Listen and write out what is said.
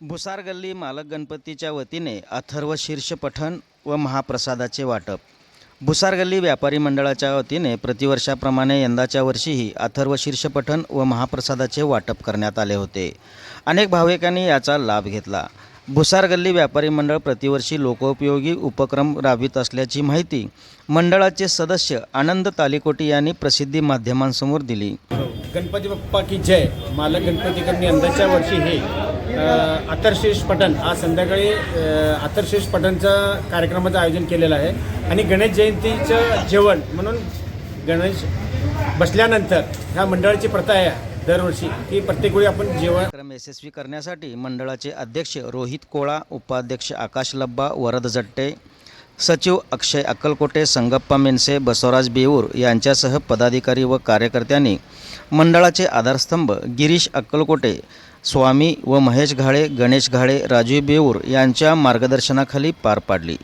भुसार गल्ली मालक गणपतीच्या वतीने अथर्व शीर्ष पठण व महाप्रसादाचे वाटप. भुसार गल्ली व्यापारी मंडळाच्या वतीने प्रतिवर्षाप्रमाणे यंदाच्या वर्षीही अथर्व शीर्ष पठण व महाप्रसादाचे वाटप करण्यात आले होते. अनेक भाविकांनी याचा लाभ घेतला. भुसार गल्ली व्यापारी मंडळ प्रतिवर्षी लोकोपयोगी उपक्रम राबवित असल्याची माहिती मंडळाचे सदस्य आनंद तालिकोटी यांनी प्रसिद्धी माध्यमांसमोर दिली. गणपती बाप्पा की जय मालक गणपतीकडे यंदाच्या वर्षी हे. अ, आतरशेष पठण आज संध्याकाळी अ, आतरशेष पठणचं कार्यक्रमाचं आयोजन केलेलं आहे. आणि गणेश जयंतीचं जेवण म्हणून गणेश बसल्यानंतर ह्या मंडळाची प्रथा आहे दरवर्षी की प्रत्येक वेळी आपण जेवण कार्यक्रम यशस्वी करण्यासाठी मंडळाचे अध्यक्ष रोहित कोळा उपाध्यक्ष आकाश लब्बा वरद जट्टे सचिव अक्षय अक्कलकोटे संगप्पा मेनसे बसवराज बेऊर यांच्यासह पदाधिकारी व कार्यकर्त्यांनी मंडळाचे आधारस्तंभ गिरीश अक्कलकोटे स्वामी व महेश घाळे गणेश घाळे राजू बेऊर यांच्या मार्गदर्शनाखाली पार पाडली.